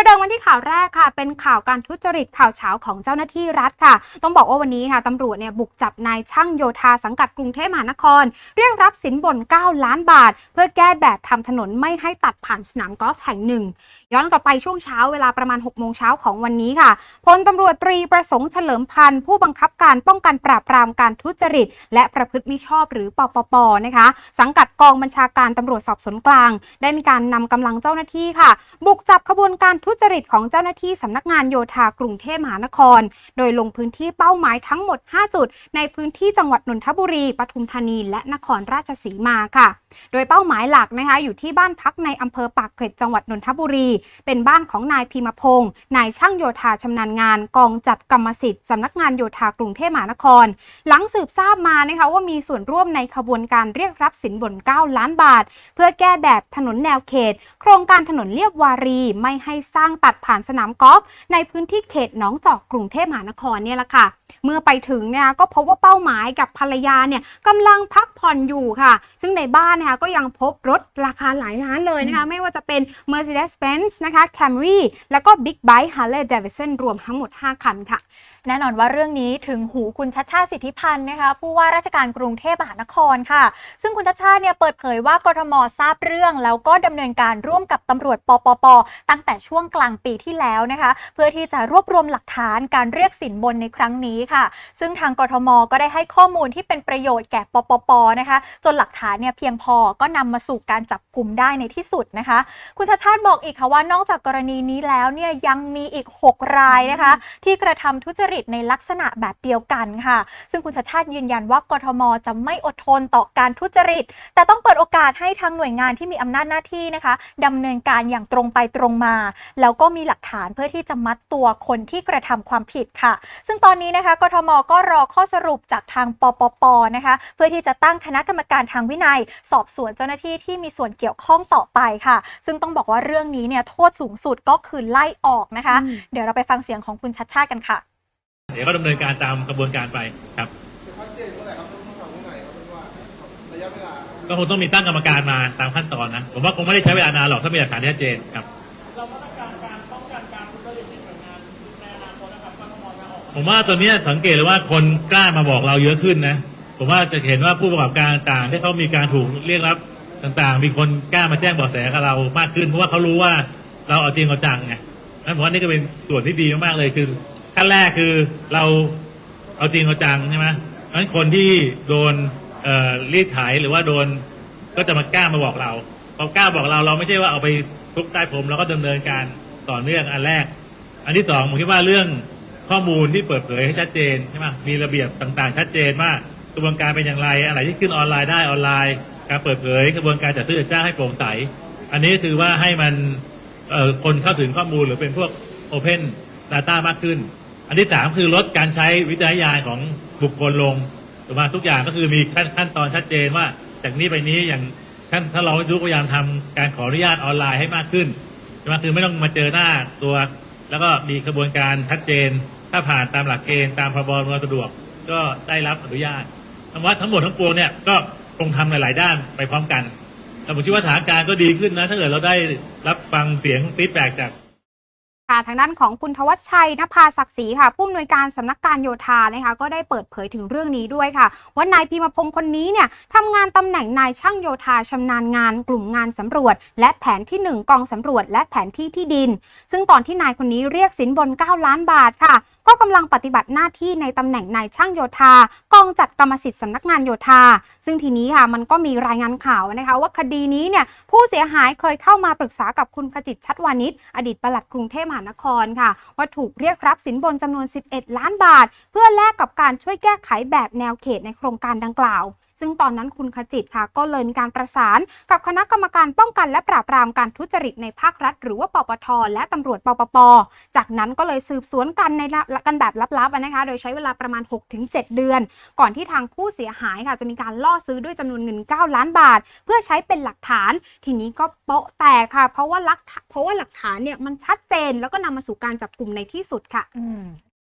ประเดิมวันที่ข่าวแรกค่ะ เป็นข่าวการทุจริตข่าวเช้าของเจ้าหน้าที่รัฐค่ะ ต้องบอกว่าวันนี้ค่ะตำรวจเนี่ยบุกจับนายช่างโยธาสังกัดกรุงเทพมหานคร เรียกรับสินบน 9 ล้านบาท เพื่อแก้แบบทำถนนไม่ให้ตัดผ่านสนามกอล์ฟแห่งหนึ่ง ย้อนกลับไปช่วงเช้าเวลาประมาณ6โมงเช้าของวันนี้ค่ะพลตำรวจตรีประสงค์เฉลิมพันธ์ผู้บังคับการป้องกันปราบปรามการทุจริต และประพฤติมิชอบหรือปปปนะคะ สังกัดกองบัญชาการตำรวจสอบสวนกลาง ได้มีการนำกำลังเจ้าหน้าที่ค่ะ บุกจับขบวนการทุจริตของเจ้าหน้าที่สำนักงานโยธากรุงเทพมหานคร โดยลงพื้นที่เป้าหมายทั้งหมด 5 จุด ในพื้นที่จังหวัดนนทบุรีปทุมธานี และนครราชสีมาค่ะ โดยเป้าหมายหลักนะคะอยู่ที่บ้านพักในอำเภอปากเกร็ดจังหวัดนนทบุรีเป็นบ้านของนายพิมพงศ์นายช่างโยธาชำนาญงาน กองจัดกรรมสิทธิ์สำนักงานโยธากรุงเทพมหานคร หลังสืบทราบมานะคะว่ามีส่วนร่วมในขบวนการเรียกรับสินบน 9 ล้านบาท เพื่อแก้แบบถนนแนวเขต โครงการถนนเลียบวารี ไม่ให้สร้างตัดผ่านสนามกอล์ฟในพื้นที่เขตหนองจอกกรุงเทพมหานครเนี่ยแหละค่ะเมื่อไปถึงเนี่ยก็พบว่าเป้าหมายกับภรรยาเนี่ยกำลังพักผ่อนอยู่ค่ะ ซึ่งในบ้านนะคะก็ยังพบรถราคาหลายล้านเลยนะคะ ไม่ว่าจะเป็น Mercedes-Benz Benz นะคะ Camry แล้วก็ Big Bike Harley Davidson รวมทั้งหมด 5 คันค่ะแน่นอนว่าเรื่องนี้ถึงหูคุณชัดชาติสิทธิพันธ์นะคะผู้ว่าราชการกรุงเทพมหานครค่ะ ซึ่งคุณชัดชาติเนี่ยเปิดเผยว่ากรทมทราบเรื่อง แล้วก็ดำเนินการร่วมกับตำรวจปปป ตั้งแต่ช่วงกลางปีที่แล้วนะคะ เพื่อที่จะรวบรวมหลักฐานการเรียกสินบนในครั้งนี้ค่ะ ซึ่งทางกรทมก็ได้ให้ข้อมูลที่เป็นประโยชน์แก่ปปปนะคะ จนหลักฐานเนี่ยเพียงพอก็นำมาสู่การจับกลุ่มได้ในที่สุดนะคะ คุณชัดชาติบอกอีกค่ะว่านอกจากกรณีนี้แล้วเนี่ยยังมีอีก 6 รายนะคะ ที่กระทำทุจริตในลักษณะแบบเดียวกันค่ะ ซึ่งคุณชัดชาติยืนยันว่ากทม จะไม่อดทนต่อการทุจริต แต่ต้องเปิดโอกาสให้ทางหน่วยงานที่มีอำนาจหน้าที่นะคะดำเนินการอย่างตรงไปตรงมา แล้วก็มีหลักฐานเพื่อที่จะมัดตัวคนที่กระทำความผิดค่ะ ซึ่งตอนนี้นะคะกทม ก็รอข้อสรุปจากทางปปปนะคะ เพื่อที่จะตั้งคณะกรรมการทางวินัย สอบสวนเจ้าหน้าที่ที่มีส่วนเกี่ยวข้องต่อไปค่ะ ซึ่งต้องบอกว่าเรื่องนี้เนี่ยโทษสูงสุดก็คือไล่ออกนะคะอืมเดี๋ยวเราไปฟังเสียงของคุณชัดชาติกันค่ะ เดี๋ยวก็ดำเนินการตามกระบวนการไปครับ จะชัดเจนเมื่อไหร่ครับต้องทำเมื่อไหร่ครับว่าระยะเวลาก็คงต้องมีตั้งกรรมการมาตามขั้นตอนนะ ผมว่าคงไม่ได้ใช้เวลานานหรอกถ้ามีหลักฐานที่ชัดเจนครับผมว่าตอนนี้สังเกตเลยว่าคนกล้ามาบอกเราเยอะขึ้นนะ ผมว่าจะเห็นว่าผู้ประกอบการต่างๆที่เขามีการถูกเรียกรับต่างๆ มีคนกล้ามาแจ้งเบาะแสกับเรามากขึ้น เพราะว่าเขารู้ว่าเราเอาจริงเอาจังไงนั้นผมว่านี่ก็เป็นส่วนที่ดีมากๆเลยคือ ขั้นแรกคือเราเอาจริงเอาจังใช่ไหมเพราะฉะนั้นคนที่โดนเอ่อรีดไถหรือว่าโดนก็จะมากล้ามาบอกเราพอกล้าบอกเราเราไม่ใช่ว่าเอาไปทุกใต้ผมเราก็ดำเนินการต่อเนื่องอันแรก อันที่สองผมคิดว่าเรื่องข้อมูลที่เปิดเผยให้ชัดเจนใช่ไหมมีระเบียบต่างๆ ชัดเจนว่ากระบวนการเป็นอย่างไร อะไรที่ขึ้นออนไลน์ได้ออนไลน์ การเปิดเผยกระบวนการจัดซื้อจัดจ้างให้โปร่งใส อันนี้คือว่าให้มันคนเข้าถึงข้อมูลหรือเป็นพวก Open Data มากขึ้น อันที่สามคือลดการใช้วิจารณญาณของบุคคลลงถูกไหมทุกอย่างก็คือมีขั้นขั้นตอนชัดเจนว่า จากนี้ไปนี้อย่างท่านถ้าเราดูพยายามทำการขออนุญาตออนไลน์ให้มากขึ้นใช่ไหมคือไม่ต้องมาเจอหน้าตัว แล้วก็มีกระบวนการชัดเจน ถ้าผ่านตามหลักเกณฑ์ตามพรบอำนวยสะดวก ก็ได้รับอนุญาตทั้งว่าทั้งหมดทั้งปวงเนี่ยก็คงทำหลาย ๆ ด้านไปพร้อมกันแต่ผมคิดว่าสถานการณ์ก็ดีขึ้นนะ ถ้าเกิดเราได้รับฟังเสียงฟีดแบ็จาก ค่ะทางด้านของคุณทวัชชัยนภาศักดิ์ศรีค่ะผู้อำนวยการสำนักการโยธานะคะก็ได้เปิดเผยถึงเรื่องนี้ด้วยค่ะ ว่านายพีมพงศ์คนนี้เนี่ยทำงานตำแหน่งนายช่างโยธาชำนาญงาน กลุ่มงานสำรวจ และแผนที่ 1 กองสำรวจ และแผนที่ที่ดิน ซึ่งตอนที่นายคนนี้เรียกสินบน 9 ล้านบาทค่ะ ก็กำลังปฏิบัติหน้าที่ในตำแหน่งนายช่างโยธากองจัดกรรมสิทธิ์สำนักงานโยธา ซึ่งทีนี้ค่ะมันก็มีรายงานข่าวนะคะ ว่าคดีนี้เนี่ยผู้เสียหายเคยเข้ามาปรึกษากับคุณขจิตชัดวานิชอดีตปลัดกรุงเทพมหานครค่ะ ว่าถูกเรียกรับสินบนจำนวน 11 ล้านบาท เพื่อแลกกับการช่วยแก้ไขแบบแนวเขตในโครงการดังกล่าว ซึ่งตอนนั้นคุณขจิตค่ะ ก็เลยมีการประสานกับคณะกรรมการป้องกันและปราบปรามการทุจริตในภาครัฐ หรือว่าปปท และตำรวจปปป จากนั้นก็เลยสืบสวนกันในกันแบบลับๆนะคะ โดยใช้เวลาประมาณ 6-7 เดือน ก่อนที่ทางผู้เสียหายค่ะจะมีการล่อซื้อด้วยจำนวนเงิน 9 ล้านบาท เพื่อใช้เป็นหลักฐาน ทีนี้ก็โปะแตกค่ะ เพราะว่าหลักเพราะว่าหลักฐานเนี่ยมันชัดเจนแล้วก็นำมาสู่การจับกลุ่มในที่สุดค่ะ